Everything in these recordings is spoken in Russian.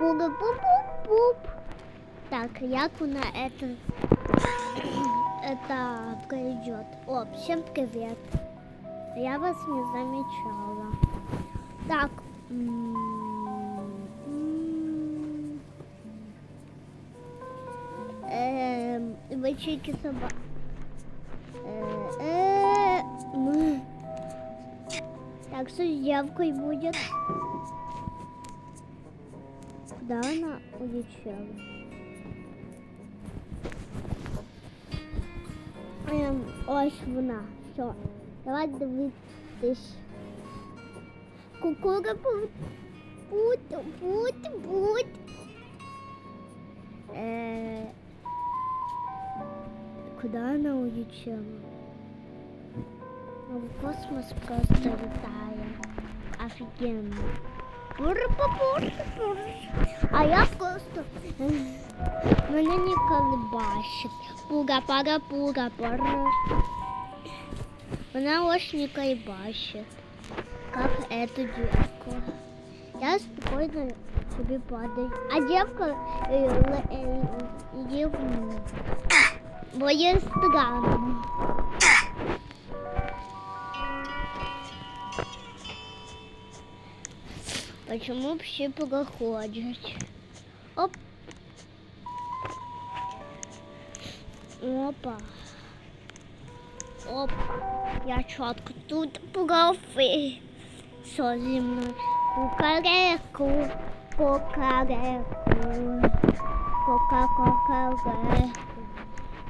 Пуга-пуп-пуп-пуп. Так, як вона это, это пройдет? О, всем привет. Я вас не замечала. Так. м, эм, Вы чики соба... Э, э. Так, что с девкой будет? Куда она улетела? Ем, ось вона. Все. Давай дивитись. Кукура пут, пут, пут, пут. Э, куда она улетела? В космос просто летает. Офигенно. А я просто е, мене ніколи бачить. Пуга пага пуга пора. Вона ось не бачить. Как эту девку. Я спокойно себе падаю. А девка вниз. Будет странно. Почему все проходят? Оп. Опа. Опа. Я четко тут профи. Що зі мною? Кукареку, кукареку, кука-кукареку.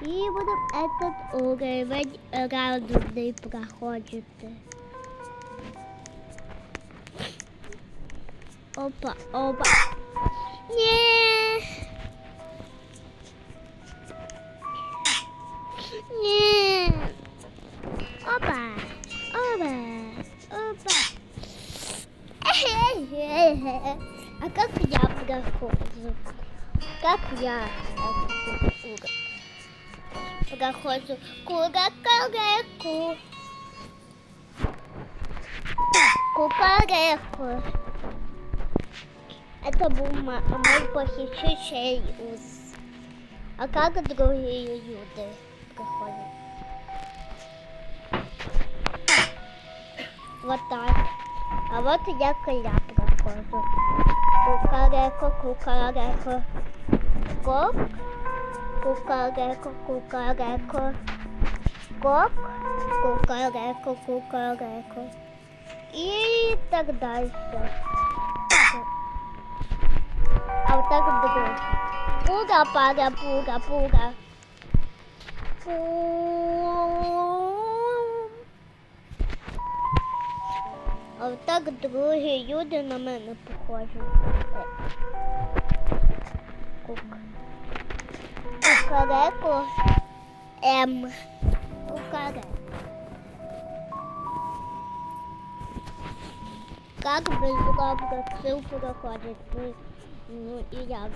І будемо этот уровень радужний проходити. Опа, опа. Ні. Ні. Опа, опа, опа. А как я прохожу? Как я прохожу? Кура-куреку. Кукареку. Это был мо- мой похищитель ус. А как другие люди проходят? Вот так. А вот я коля прохожу. Кукареку, кукареку. Коп. Кукареку, кукареку. Коп. Кукареку, кукареку. И так дальше. А вот так другой. Пуга, пага, пуга, пуга. Пум. А вот так другі люди на мене похожі. Е. Кук. Кукареку. М. Кукареку. Как без робка ксил проходить? Ну, и я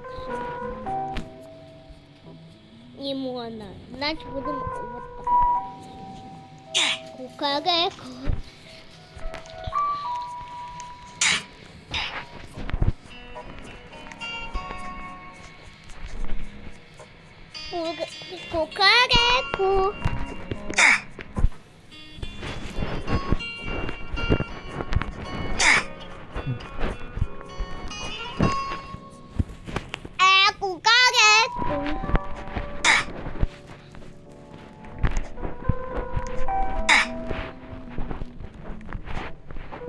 ксил. Не можна. Значить будемо вот так. Кукареку. Кука- Кукареку.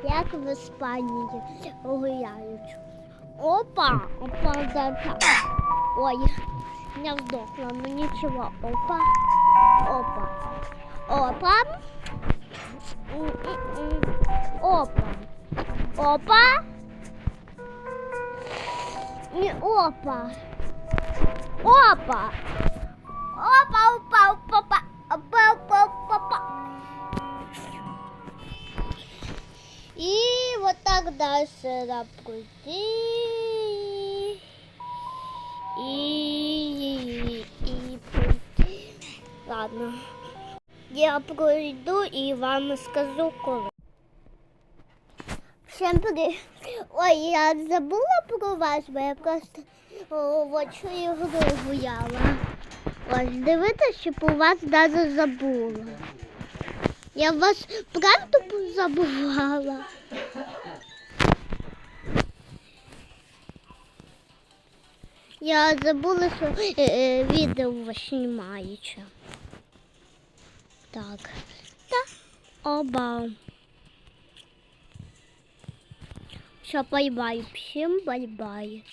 Як в Іспанії гуляють. Опа, опа, да, да. Ой, я вздохла, ну ничего. Опа, опа, опа. М-м-м. Опа, опа. Не опа. Опа. Опа, опа, опа, опа, опа, опа, опа, опа. И вот так дальше надо пройти. И, и пройти. Ладно. Я пройду и вам скажу коли. Всем привет. Ой, я забула про вас, бо я просто очі гру гуляла. Ось, дивіться, що про вас навіть забула. Я вас правду забувала. Я забула, що е, е, відео знімається. Так. Та оба. Все, бай-бай. Всім бай-бай.